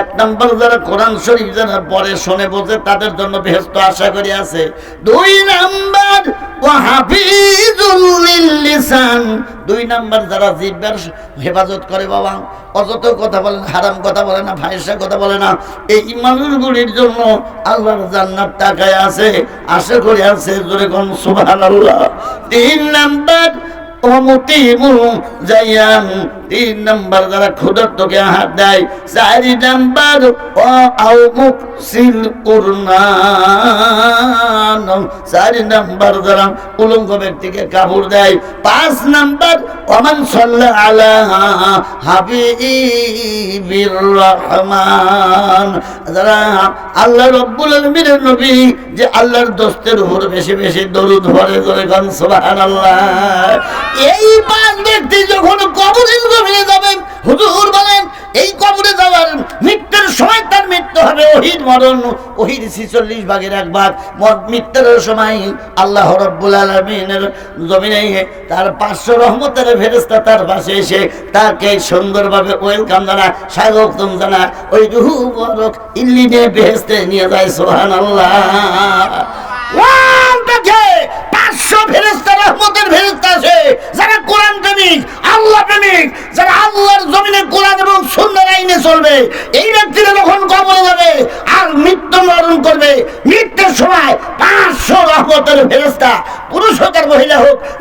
এক নম্বর যারা কোরআন শরীফ যারা পরে শোনে বোঝে, তাদের জন্য বেহস্ত আশা করি আছে। দুই নাম্বার ও লিসান। দুই নাম্বার যারা জিব্বার হেফাজত করে, বাবা অযত কথা বলে না, হারাম কথা বলে না ফাইসা কথা বলে না, এই মানুষগুলির জন্য আল্লাহর জান্নাত টাকায় আছে, আশা করি আছে, জোরে কোন, সুবহানাল্লাহ। তিন নাম্বার যাইয়াম তিন নাম্বার যারা ক্ষুধার্তকে হাত দেয়, চারি নাম্বার চারি নাম্বার যারা উলঙ্গ ব্যক্তিকে কাপড় দেয়, পাঁচ নাম্বার, ওমান সাল্লা আলা হাবিবির রহমান। যারা আল্লাহ রব্বুল আলমীর নবী, যে আল্লাহর দোস্তের উপর বেশি বেশি দরুদ ভরে করে গান সুবহানাল্লাহ। এই পাঁচ ব্যক্তি যখন গভীরে যাবেন, হুজুর বলেন, এই কবরে যাওয়ার মৃত্যুর সময় তার মৃত্যু হবে ওহির মরণ ওহির ছিচল্লিশ ভাগের এক ভাগ। মৃত্যুর সময় আল্লাহ রব্বুল আলমিনের জমিনে তার পাঁচশো রহমতের ফেরেস্তা তার পাশে এসে তাকে সুন্দরভাবে ওয়েলকাম জানা স্বাগতম জানা ওই রুহু বরক ইল্লিনে বেহেস্তে নিয়ে যায় সোহান আল্লাহ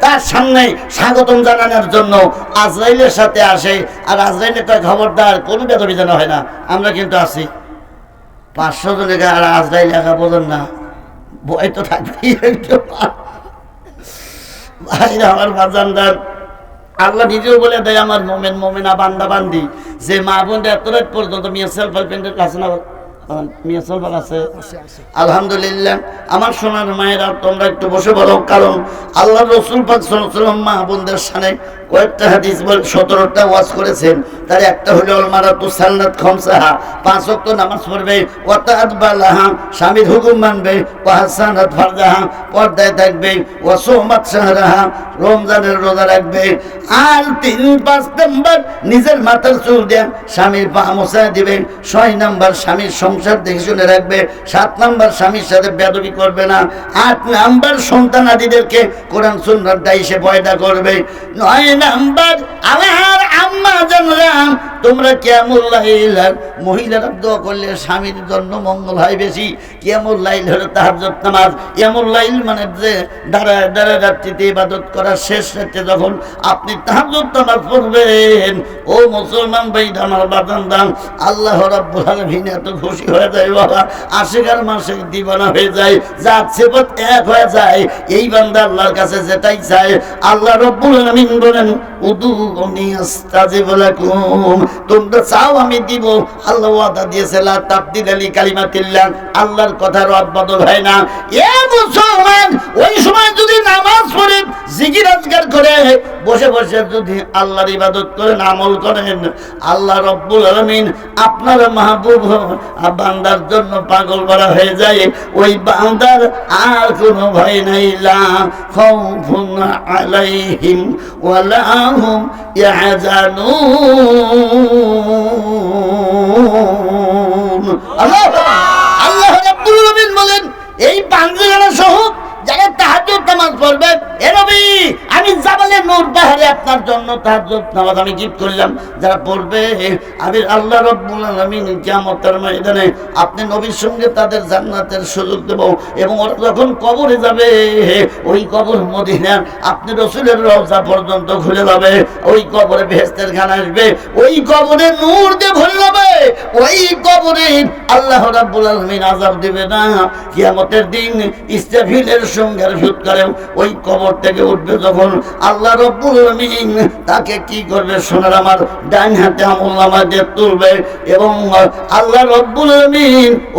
তার সামনে স্বাগতম জানানোর জন্য আজরাইলের সাথে আসে। আর আজরাইলের কয় খবরদার, কোনো বেদবিধান হয় না। আমরা কিন্তু আছি। পাঁচশো জনের আর আজরাইল একা বলেন না। ভয় তো থাকবেই ভাইরা আমার বাজানদার আল্লাহ নিজেও বলে দেয়, আমার মোমেন, মোমেনা, বান্দা, বান্দি। যে মা বোনটা এত রাত পর্যন্ত মিয়া সেলফ হেল্প কাছে না আলহামদুলিল্লাহ আমার সোনার মায়েরা তোমরা একটু বসে বলো কারণ আল্লাহ রসুল সামনে কয়েকটা হাদিস বল সতেরোটা ওয়াজ করেছেন। তার একটা হলো অলমারা তু সাল্লাত খমসাহা। পাঁচ নামাজ পড়বে ওয়াতাত বালাহা স্বামীর হুকুম মানবে ওয়াহাসানাত ফারজাহা পর্দায় থাকবে ওয়াসুমাত শাহরাহা রমজানের রোজা রাখবে। আর তিন পাঁচ নাম্বার নিজের মাথার চুল দেন স্বামীর পা মোছা দিবে। ছয় নাম্বার স্বামীর সংসার দেখে শুনে রাখবে, সাত নাম্বার স্বামীর সাথে বেদবি করবে না, আট নাম্বার সন্তান আদিদেরকে কোরআন সুন্নার দায়িসে পয়দা করবে। নয় নাম্বার আম্মা তোমরা কেমন মহিলারা দোয়া করলে স্বামীর জন্য মঙ্গল হয় বেশি। কেমন লাইল হলো নামাজ? এমন লাইল মানে রাত্রিতে ইবাদত করার শেষ রাতে যখন আপনি নামাজ পড়বেন, ও মুসলমান ভাই দান আল্লাহ রাব্বুল এত খুশি হয়ে যায়, বাবা। আশিকার মাসে দিবানা হয়ে যায় এক হয়ে যায়। এই বান্দা আল্লাহর কাছে যেটাই চায়, আল্লাহ রব্বুল আলামিন বলেন উদুনি আস্তাজিব তোমরা চাও আমি দিব। আল্লাহ ওয়াদা তাবদিল আলি আল্লাহর কথা রদ বদল হয় না। এ মুসলমান, ওই সময় যদি নামাজ পড়ে করে, বসে বসে যদি আল্লাহর ইবাদত করেন, আমল করেন, আল্লাহ রব্বুল আপনার মাহবুব বান্দার জন্য পাগল করা হয়ে যায়। ওই বান্দার আর কোনো ভয় নাই। লা খাউফুন আলাইহিম ওয়ালা হুম আল্লাহ আল্লাহ রাব্বুল আলামিন বলেন এই বান্দারা সহ যারা নামাজ পড়বে। আমি জাবালে নূর পাহাড়ে আপনার জন্য নামাজ আমি গিফট করলাম। যারা পড়বে, আমি আল্লাহ রাব্বুল ময়দানে আপনি নবীর সঙ্গে তাদের জান্নাতের সুযোগ দেব এবং ওরা যখন কবরে যাবে, ওই কবর মদিনা আপনি রসুলের রওজা পর্যন্ত ঘুরে যাবে, ওই কবরে ভেস্তের গান আসবে, ওই কবরে নূর দিয়ে ভরে যাবে, ওই কবরে আল্লাহ রাব্বুল আলামিন আযাব দেবে না। কিয়ামতের দিন ইস্তাফিলের সঙ্গে করে ওই কবর থেকে উঠবে আল্লাহ রব্বুল তাকে কি করবে সোনার আমার ডান হাতে তুলবে এবং আল্লাহ রব্বুল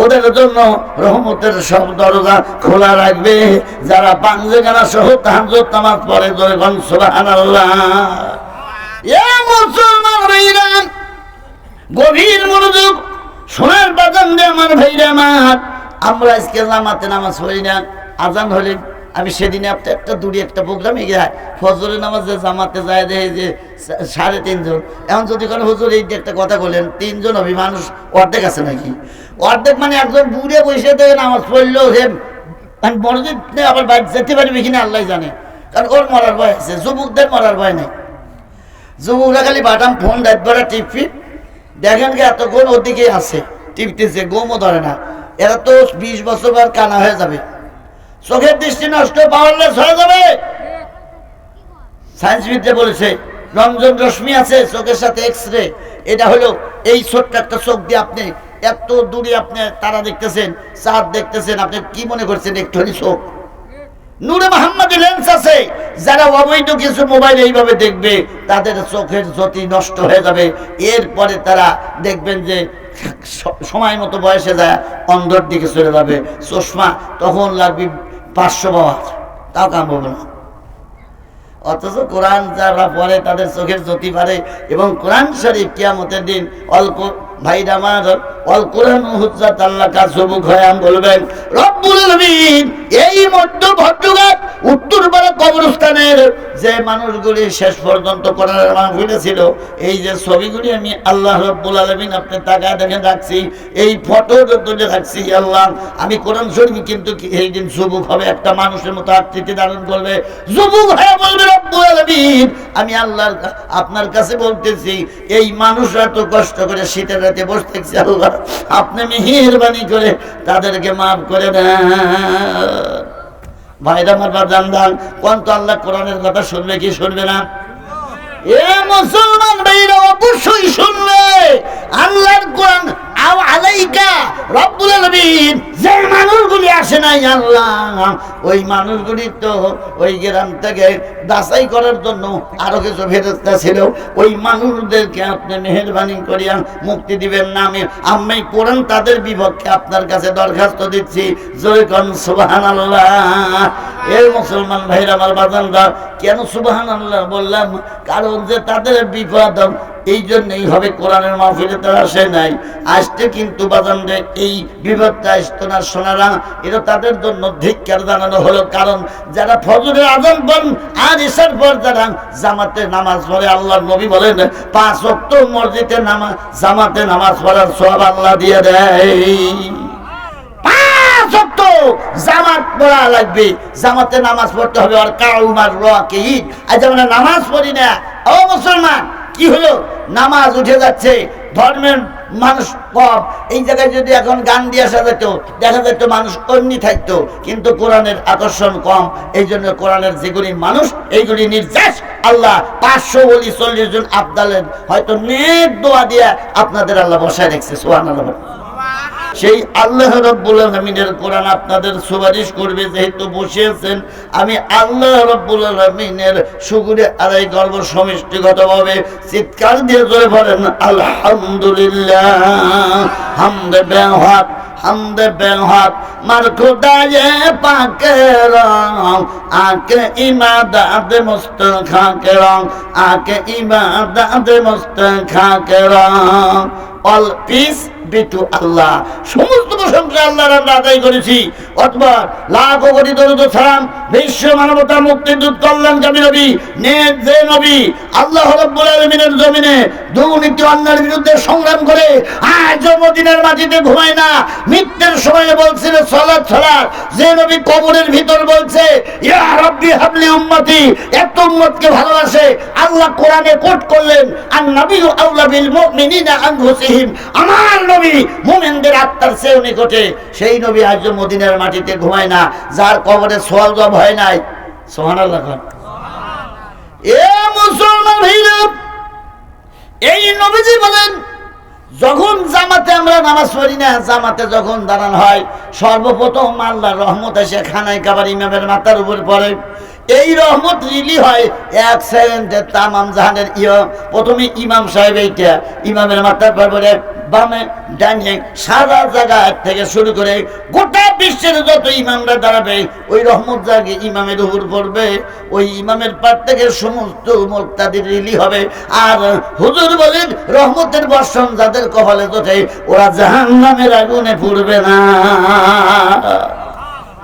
ওদের জন্য রহমতের সব দরজা খোলা রাখবে। যারা সহ যখন সুবহানাল্লাহ। এ মুসলমান গভীর মনোযোগ সোনার বাজান দিয়ে আমার। আমার আজকে জামাতে নামাজ পড়ি না, আজান হলে আমি সেদিনে আপনার একটা দূরে একটা প্রোগ্রামে গিয়ে ফজরের নামাজে জামাতে যায় দেখে যে সাড়ে তিনজন। এখন যদি কোনো হুজুর এই একটা কথা বলেন, তিনজন হবে মানুষ অর্ধেক আছে নাকি? অর্ধেক মানে একজন দূরে বসে দেখে নামাজ পড়লেও হে আমি মসজিদ নিয়ে আবার বাড়ি যেতে পারবে কিনা আল্লাহ জানে। কারণ ওর মরার ভয় আছে, যুবকদের মরার ভয় নেই। যুবকরা খালি বাটাম ফোন রাত ভরা টিপি দেখেন কি এতক্ষণ ওদিকে আছে। টিপতেছে, গোমও ধরে না। এরা তো বিশ বছর পর কানা হয়ে যাবে। চোখের দৃষ্টি নষ্ট পাওয়ারলেস হয়ে যাবে। সায়েন্সবিদরা বলেছে রঞ্জন রশ্মি আছে, চোখের সাথে এক্স রে এটা হলো এই ছোট্ট একটা চোখ দিয়ে আপনি এত দূরে আপনি তারা দেখতেছেন, চাঁদ দেখতেছেন, আপনি কি মনে করছেন একটুখানি চোখ? নূরে মোহাম্মদী লেন্স আছে। যারা অবৈধ কিছু মোবাইল এইভাবে দেখবে, তাদের চোখের জ্যোতি নষ্ট হয়ে যাবে। এরপরে তারা দেখবেন যে সময় মতো বয়সে যায়, অন্ধর দিকে চলে যাবে। চশমা তখন লাগবে পাঁচশো পাওয়ার তাও কাম হবে না। অথচ কোরআন যারা পড়ে, তাদের চোখের জ্যোতি পারে এবং কোরআন শরীফ কিয়ামতের দিন অল্প ভাইরা আমার শেষ পর্যন্ত আপনি তাকায় দেখে রাখছি, এই ফটো তুলে রাখছি, আল্লাহ, আমি কোরআন শরীফ কিন্তু এই দিন যুবক হবে, একটা মানুষের মতো আকৃতি ধারণ করবে যুবক হয়ে বলবে, রব্বুল আলমিন আমি আল্লাহর আপনার কাছে বলতেছি, এই মানুষরা তো কষ্ট করে শীতের রাতে বসতেছি আল্লাহ আপনি মেহেরবানি করে তাদেরকে মাফ করে দেন। ভাইরা আমার বাজান দান, কোন তো আল্লাহ কোরআনের কথা শুনবে কি শুনবে না? এ মুসলমান ভাইরা অবশ্যই শুনবে। আল্লাহর কোরআন ওই মানুষগুলি তো ওই গ্রাম থেকে বাছাই করার জন্য আরও কিছু ছিল। ওই মানুষদেরকে আপনি মেহরবানি করিয়া মুক্তি দিবেন না আমি। আমি কোরআন তাদের বিপক্ষে আপনার কাছে দরখাস্ত দিচ্ছি। জয় কন, সুবহানাল্লাহ। এর মুসলমান ভাইরা, আমার বাজানরা, কেন সুবাহান আল্লাহ বললাম? কারণ যে তাদের বিপদ এই জন্য এইভাবে কোরআনের মাহফিলে তারা আসে নাই। আসতে কিন্তু বাজানরে এই বিপদটা আসতো না শোনারা এটা তাদের জন্য ধিক্কার জানানো হলো। কারণ যারা ফজরের আজান পড়েন আর এসার পর যারা জামাতে নামাজ পড়ে, আল্লাহর নবী বলেন, পাঁচ অক্ট মসজিদে নামাজ জামাতে নামাজ পড়ার সব আল্লাহ দিয়ে দেয়। জামাত পড়া লাগবে। জামাতে নামাজ পড়তে হবে। আর কাউমার রকে ঈদ আজ নামাজ পড়ি না। ও মুসলমান কি হলো? নামাজ উঠে যাচ্ছে। ধর্মের মানুষ কম এই জায়গায় যদি এখন গান দিয়ে আসা যেত, দেখা যেত মানুষ অন্যি থাকতো। কিন্তু কোরআনের আকর্ষণ কম। এই জন্য কোরআনের যেগুলি মানুষ, এইগুলি নির্যাস। আল্লাহ পাঁচশো বলি চল্লিশ জন আবদালের হয়তো নেট দোয়া দিয়ে আপনাদের আল্লাহ বসায় রেখেছে। সোহান আল্লাহ সেই আল্লাহ রব্বুল আলমিনের কোরআন আপনাদের সুপারিশ করবে, যেহেতু বসিয়েছেন আমি আল্লাহ রব্বুল আলমিনের সুগুরে আড়াই গর্ব সমিষ্টিগত সমষ্টিগতভাবে চিৎকার দিয়ে জয় বলেন, আলহামদুলিল্লাহ। হামদে বেহাত হামদে বেহাত মার খুদায়ে পাকে রং। আকে ইমাদাত মস্ত খাকে রং, আকে ইমাদাত মস্ত খাকে রং। অল পিস বিটু আল্লাহ সমস্ত প্রশংসা আল্লাহর আমরা আদায় করেছি। অথবা লাখ কোটি দরুদ সালাম বিশ্ব মানবতা মুক্তির দূত কল্যাণকামী নবী, নেক যে নবী, আল্লাহ রব্বুল আলামিনের জমিনে দুর্নীতি অন্যায়ের বিরুদ্ধে সংগ্রাম করে আজ মদিনার মাটিতে ঘুমায় না। মৃত্যুর সময়ে বলছিল সলাৎ সলাৎ যে নবী কবরের ভিতর বলছে, ইয়া রব্বি হাবলি উম্মতি। এত উম্মতকে ভালোবাসে। আল্লাহ কোরআনে কোট করলেন আর নবী আউলা বিল মুমিনিনা আনফুসিহিম। আমার নবী মুমিনদের আত্মার চেয়েও নিকটে। সেই নবী আজ মদিনার মাটিতে ঘুমায় না, যার কবরে সোয়াল জব হয় নাই। সুবহানাল্লাহ খান এ মুসলমান ভাইরা, এই নবীজি বলেন যখন জামাতে আমরা নামাজ পড়ি না, জামাতে যখন দাঁড়ান হয়, সর্বপ্রথম আল্লাহর রহমত এসে খানায় কাবার ইমামের মাথার উপর পড়ে। এই রহমত রিলি হয় এক সেকেন্ডে তামাম জাহানের ইয় প্রথমে ইমাম সাহেব এইটা, ইমামের মাথার পর বামে, ডানে সারা জায়গা থেকে শুরু করে গোটা বিশ্বের যত ইমামরা দাঁড়াবে, ওই রহমত জাগে ইমামের উপর পড়বে। ওই ইমামের পার থেকে সমস্ত মোক্তাদের রিলি হবে। আর হুজুর বলেন রহমতের বর্ষণ যাদের কপালে তোঠে ওরা জাহান নামের আগুনে পড়বে না।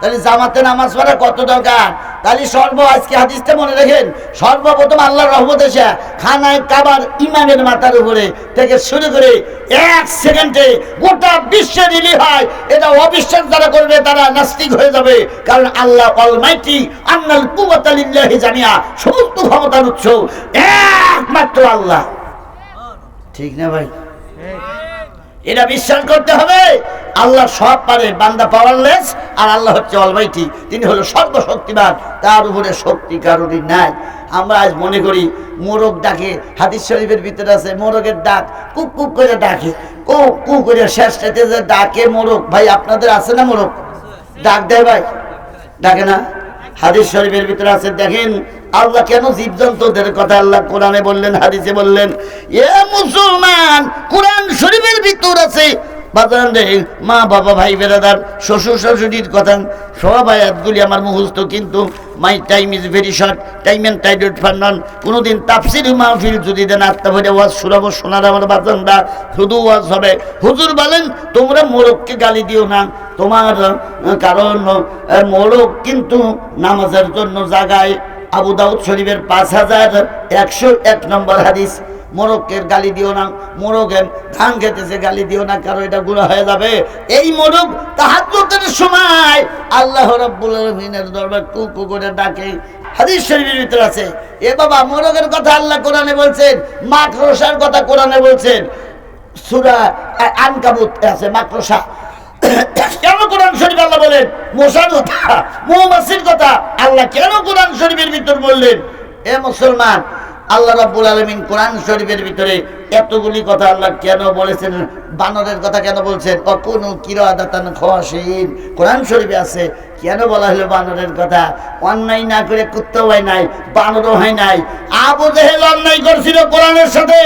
তাহলে জামাতে নামাজ পড়া কত দরকার? তাহলে সর্ব আজকে হাদিসটা মনে রাখেন, সর্বপ্রথম আল্লাহর রহমত এসে খানায় কাবার ইমামের মাথার উপরে থেকে শুরু করে এক সেকেন্ডে গোটা বিশ্বে রিলি হয়। এটা অবিশ্বাস যারা করবে, তারা নাস্তিক হয়ে যাবে। কারণ আল্লাহ অলমাইটি আন্নাল কুয়াতালিল্লাহি জামিয়া সমস্ত ক্ষমতার উৎস একমাত্র আল্লাহ। ঠিক না ভাই? এটা বিশ্বাস করতে হবে। আল্লাহ সব পারে, বান্দা পাওয়ারলেস আর আল্লাহ হচ্ছে অলমাইটি তিনি হলো সর্বশক্তিমান, তার উপরে শক্তি কারোরই নাই। আমরা আজ মনে করি, মোরগ ডাকে, হাদিস শরীফের ভিতরে আছে, মোরগের ডাক কুক কুক করে ডাকে। কু কু করে শেষ শেষটাতে যে ডাকে মোরগ। ভাই, আপনাদের আছে না মোরগ? ডাক দেয় ভাই। ডাকে না। হাদিস শরীফের ভিতরে আছে, দেখেন, আল্লাহ কেন জীবজন্তুদের কথা আল্লাহ কোরআনে বললেন, হাদিসে বললেন, এ মুসলমান, কোরআন শরীফের ভিতর আছে বাজান রে মা, বাবা, ভাই বেড়াদার শ্বশুর, শাশুড়ির কথা, সব আয়াতগুলি আমার মুখস্থ, কিন্তু my time is very short time and টাইডেড ফার নন কোনোদিন তাফসির মাহফিল যদি দেন, আত্মা ভরে ওয়াজ শোনাবো, শোনার আমার বাজানরা শুধু ওয়াজ হবে। হুজুর বলেন, তোমরা মোরগকে গালি দিও না, তোমার কারণ মোরগ কিন্তু নামাজের জন্য জাগায়। আবু দাউদ শরীফের পাঁচ হাজার একশো এক নম্বর হাদিস। মোরগের গালি দিও না মোরগের ধান খেতেছে, গালি দিও না কারও এটা গুণা হয়ে যাবে। এই মোরগ তাহাজ্জুদের সময় আল্লাহ রাব্বুল আলামিনের দরবার কু করে ডাকে। ভিতরে কথা কোরআনে বলছেন কথা বলছেন। আছে কেন বলেন? মৌমাছির কথা। আল্লাহ কেন কোরআন শরীফের ভিতর বললেন? এ মুসলমান আল্লাহ রাব্বুল আলমিন কোরআন শরীফের ভিতরে এতগুলি কথা আল্লাহ কেন বলেছেন? বানরের কথা কেন বলছেন? অকুন কিরাদাতান খাওয়াসিন কোরআন শরীফে আছে, কেন বলা হলো বানরের কথা? অন্যায় না করে কুত্তাও হয় নাই, বানরও হয় নাই। আবু জেহেল অন্যায় করছিল কোরআনের সাথে।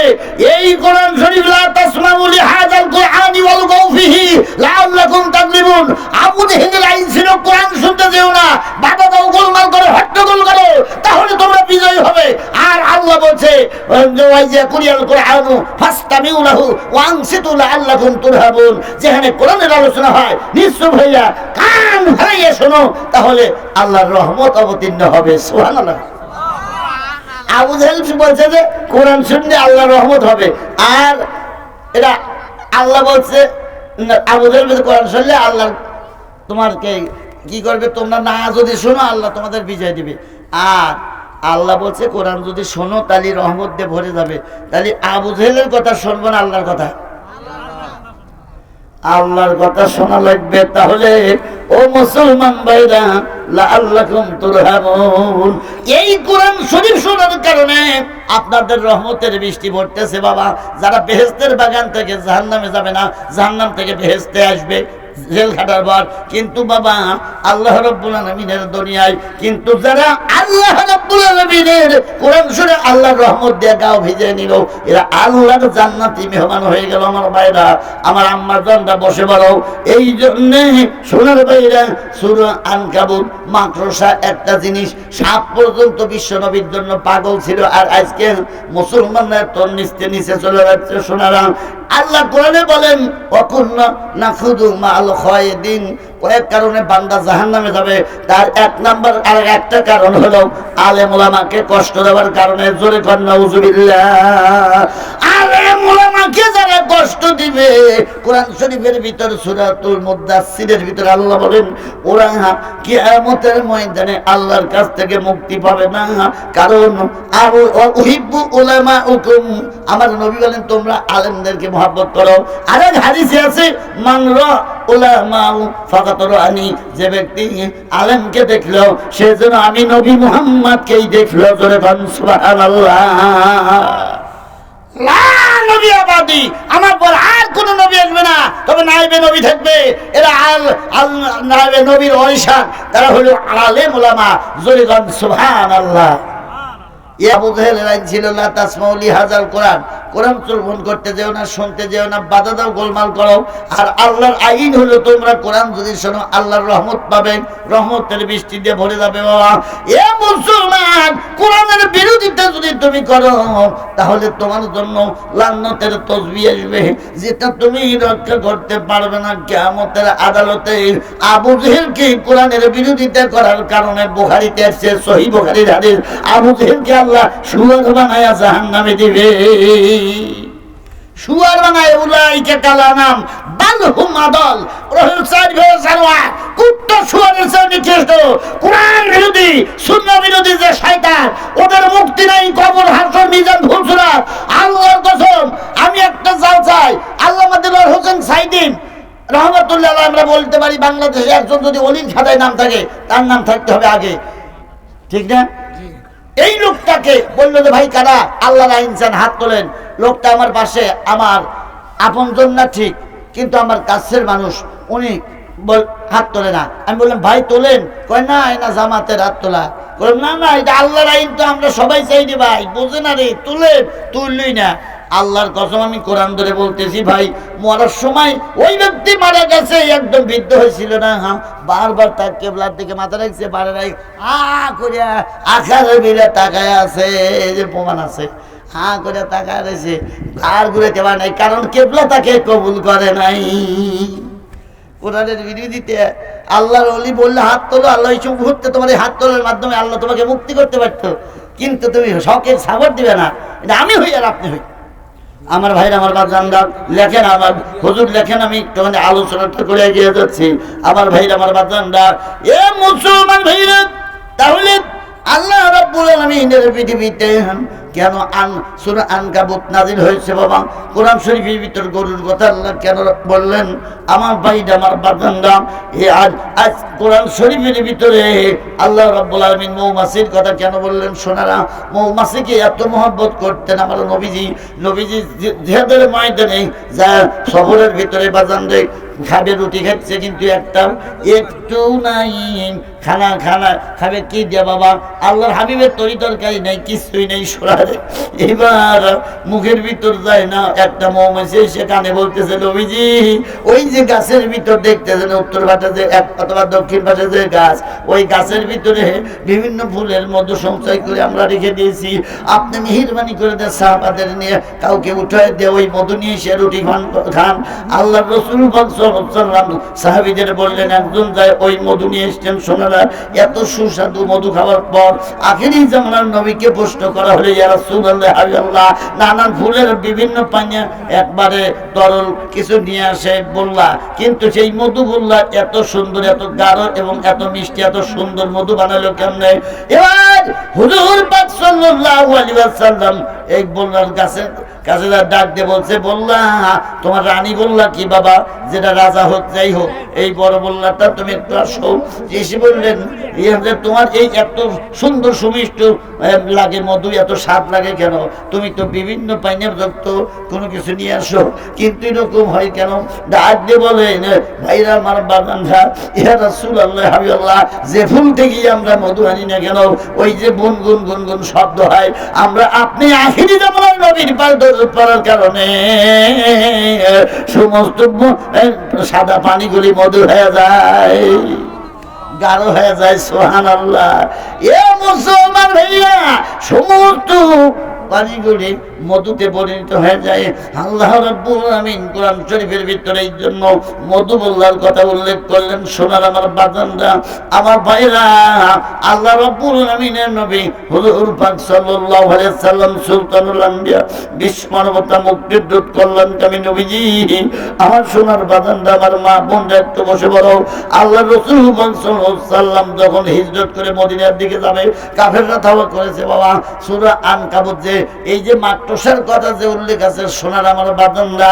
এই কোরআন শরীফ, লা তাসমাউ লিহাযাল কুরআনি ওয়াল গাউফিহি, লাআল্লাকুম তাগলিবুন। আবু জেহেলের আইন ছিল, কোরআন শুনতে যেও না। বাবা দাও গোলমাল করে হট্টগোল করে। তাহলে তোমরা বিজয় হবে। আর আল্লাহ বলছে ওয়াইজা কুরিয়াল কুরআনু ফাস্তামিউ লাহু ওয়ানসিতু লাআল্লাকুম যেখানে কোরআনের আলোচনা হয় কান শোনো, তাহলে আল্লাহর রহমত অবতীর্ণ হবে, সুবহানাল্লাহ। আবু জাহেল বলছে যে, কোরআন শুনলে আল্লাহর রহমত হবে। আর এটা আল্লাহ বলছে, আবু জাহেল কোরআন শুনলে আল্লাহ তোমারকে কি করবে? তোমরা না যদি শোনো, আল্লাহ তোমাদের বিজয় দিবে। আর আল্লাহ বলছে, কোরআন যদি শোনো, তাহলে রহমত দিয়ে ভরে যাবে। তাহলে আবু জাহেলের কথা শুনব না, আল্লাহর কথা? আল্লাহর কথা শোনা লাগবে, তাহলে, ও মুসলমান ভাইরা, লাআল্লাকুম তুরহামুন। এই কোরআন শরীফ শোনার কারণে আপনাদের রহমতের বৃষ্টি পড়তেছে, বাবা। যারা বেহেশতের বাগান থেকে জাহান্নামে যাবে না, জাহান্নাম থেকে বেহেশতে আসবে। জেল খাটার পর কিন্তু বাবা, আল্লাহ রব্বুল আলমিনের দুনিয়ায়, কিন্তু যারা আল্লাহ রব্বুল আলমিনের কোরআন শুনে আল্লাহর রহমত দিয়ে গাও ভিজে নিল, এরা আল্লাহর জান্নাতি মেহমান হয়ে গেল আমার ভাইরা, আমার আম্মার জানটা বসে বড় এই জন্যে সোনার ভাইরা, সুর আনকাবুত মাকড়সা একটা জিনিস সাপ পর্যন্ত বিশ্ব নবীর জন্য পাগল ছিল, আর আজকে মুসলমানরা তোর নিচে নিচে চলে যাচ্ছে সোনারা। আল্লাহ কোরআনে বলেন অকুন্ন না খুদু মাল হয় দিন কয়েক কারণে বান্দা জাহান নামে যাবে। তার এক নাম্বার আর একটা কারণ হলো আলেম ওলামাকে কষ্ট দেওয়ার কারণে জোরে কন্যা উজুবিল্লাহ ওলামাকে যারা কষ্ট দিবে, কোরআন শরীফের ভিতর, সূরাতুল মুদাসসিরের ভিতর আল্লাহ বলেন, ওরা কিয়ামতের ময়দানে আল্লাহর কাছ থেকে মুক্তি পাবে না, কারণ আর উহিব্বু উলামা উকুম আমার নবী বলেন, তোমরা আলেমদেরকে মহব্বত করো। আরেক হাদিসে আছে মানর উলামাউ ফাকাত রানি যে ব্যক্তি আলেমকে দেখল, সে যেন আমি নবী মুহাম্মদকেই দেখল, জোরে সুবহানাল্লাহ। নবী আমার পর আর কোন নবী আসবে না। তবে নাইবে নবী থাকবে। এরা আল আল নাইবে নবীর অরিশান তারা হলো আলেম ওলামা জরিগন সুবহান আল্লাহ ছিল লা তাসমাউলি হাজার কোরআন। কোরআন করতে যেও না, শুনতে যেও না, বাধা দাও, গোলমাল করো। আর আল্লাহর আইন হলো তোমরা কোরআন যদি শোনো, আল্লাহর রহমত পাবেন রহমতের বৃষ্টি দিয়ে ভরে যাবে, বাবা। এ মুসলমান, কোরআনের বিরোধিতা যদি তুমি করো, তাহলে তোমার জন্য লান্নতের তসবি আসবে। যেটা তুমি রক্ষা করতে পারবে না কেমতের আদালতে। আবু জেহেলকে কোরআনের বিরোধিতা করার কারণে বুখারিতে আসছে সহি বুখারির হাদিস। আবু জেহেলকে আল্লাহ সুয়ার বানায়া জাহান নামে দিবে। সুয়ার বানায় উলাইকে কালা নাম বালহুম আদল সারওয়া কুত্তা সুয়ারের বিরোধী বিরোধী যে শয়তান, ওদের মুক্তি নাই, কবর, হাসর, মিজান আল্লাহর কসম, আমি একটা জাল চাই আল্লাহ মাদিল্লাহ হোসেন সাইদিন, রহমতুল্লাহ আমরা বলতে পারি বাংলাদেশে একজন যদি অলির খাতায় নাম থাকে, তার নাম থাকতে হবে আগে। ঠিক না? এই লোকটাকে বলল যে, ভাই, কারা? আল্লাহ ইনসান হাত তোলেন। লোকটা আমার পাশে, আমার আপনজন না ঠিক, কিন্তু আমার কাছের মানুষ, উনি বল, হাত তোলে না। আমি বললাম, ভাই, তোলেন? কয়, না না, জামাতের হাত তোলা। বললাম না না, এটা আল্লাহর আইন তো আমরা সবাই চাইনি, ভাই। বোঝে না রে, তুলেন, তুললই না। আল্লাহর কসম আমি কোরআন ধরে বলতেছি, ভাই, মরার সময় ওই ব্যক্তি মারা গেছে, একদম বৃদ্ধ হয়েছিল না হ্যাঁ? বারবার তার কেবলার দিকে মাথা রাখছে, বারে রাখ আ করিয়া আখার বিলে তাকায় আছে, এই যে প্রমাণ আছে হা করে তাকায় রয়েছে, আর ঘুরে দেওয়া নাই, কারণ কেবলা তাকে কবুল করে নাই। কোরআনের বিরোধিতে আল্লাহর অলি বললে, হাত তোলো, আল্লাহ এই মুহূর্তে তোমার এই হাত তোলার মাধ্যমে আল্লাহ তোমাকে মুক্তি করতে পারতো, কিন্তু তুমি শখের সাবর দিবে না, এটা আমি হই আর আপনি হই। আমার ভাইরা আমার বাজানরা লেখেন আমার, হুজুর লেখেন আমি একটুখানি আলোচনাটা করে এগিয়ে যাচ্ছি। আমার ভাইরা আমার বাজানরা এ মুসলমান ভাইরা, তাহলে আল্লাহ রাব্বুল আলামিনের পৃথিবীতে কেন আন সূরা আনকাবুত নাজিল হয়েছে বাবা? কোরআন শরীফের ভিতর গরুর কথা আল্লাহ কেন বললেন? আমার ভাইরা আমার বাজানরা এ আজ আজ কোরআন শরীফের ভিতরে আল্লাহ রাব্বুল আলামিন মৌমাছির কথা কেন বললেন সোনারা মৌমাছিকে এত মহব্বত করতেন আমার নবীজি। নবীজি জিহাদের ময়দানে যা শহরের ভিতরে বাজান দেয় খাবে রুটি খাচ্ছে, কিন্তু একটা একটু নাই। খানা খানা খাবে কি দিয়া বাবা? আল্লাহর হাবিবের তরি তরকারি নাই, কিছুই নেই সোনারে এবার মুখের ভিতর যায় না, একটা মৌমাছি এসে কানে বলতেছে, নবীজি, ওই যে গাছের ভিতর দেখতেছেন, উত্তর যে, এক অথবা দক্ষিণ যে গাছ, ওই গাছের ভিতরে বিভিন্ন ফুলের মধু সঞ্চয় করে আমরা রেখে দিয়েছি। আপনি মেহরবানি করে দেন সাহাবাদের নিয়ে কাউকে উঠায় দিয়ে ওই মধু নিয়ে সে রুটি খান খান। আল্লাহ রসুল সাহাবিদের বললেন, একজন যায় ওই মধু নিয়ে এসছেন সোনারা এত সুস্বাদু মধু খাওয়ার পর আখেরি জামানার নবীকে প্রশ্ন করা হলে যারা সুনাল্লাহ হাবিআল্লাহ নানান ফুলের বিভিন্ন পানীয় একবারে তরল কিছু নিয়ে আসে বললা কিন্তু সেই মধু বললা এত সুন্দর, এত গাঢ় এবং এত মিষ্টি, এত সুন্দর মধু বানালো কেমনে? এবার হুজুর পাক সাল্লাল্লাহু আলাইহি ওয়াসাল্লাম এই বললার কাছে কাছে ডাক দিয়ে বলছে বললা তোমার রানী বললা কি বাবা? যেটা রাজা হোক, যাই হোক, এই বড় বললাটা তুমি একটু আসো এসে বললেন ইয়ে তোমার এই এত সুন্দর সুমিষ্ট লাগে মধু, এত স্বাদ লাগে কেন? তুমি তো বিভিন্ন পাইনের যুক্ত কোনো কিছু নিয়ে আসো। কিন্তু এরকম হয় কেন? ডাক দিয়ে বলেন ভাইরা, আমার বাগানরা ইহা রাসূল আল্লাহ হাবিবাল্লাহ, যে ফুল থেকে আমরা মধু আনি না কেন? ওই যে গুন গুন গুন গুন শব্দ হয়। আমরা আপনি আখিরি জামানার নবীর পাল পড়ার কারণে। সমস্ত সাদা পানিগুলি মধু হয়ে যায়। গাঢ় হয়ে যায় সোহান আল্লাহ এ মুসলমান ভাইয়া সমস্ত পানিগুলি মধুতে পরিণত হয়ে যায়। আল্লাহ রাব্বুল আমিন কোরআন শরীফের ভিতরে এই জন্য মধু বল্লার কথা উল্লেখ করলেন সোনার আমার বাজানরা, আমার ভাইরা আল্লাহ রাব্বুল আমিনের নবী হুজুর পাক সাল্লাল্লাহু আলাইহি সাল্লাম সুলতানুল আম্বিয়া বিশ্ব মানবতা মুক্তির দূত কল্যাণকামী নবীজি, আমার সোনার বাজানরা, আমার মা বোনরা একটু বসে বড় আল্লাহ রসুল সাল্লাম যখন হিজরত করে মদিনার দিকে যাবে, কাফেররা ধাওয়া করেছে, বাবা, সুরা আন কাবুত যে এই যে মাত্রসার কথা যে উল্লেখ আছে সোনার আমার বাদনরা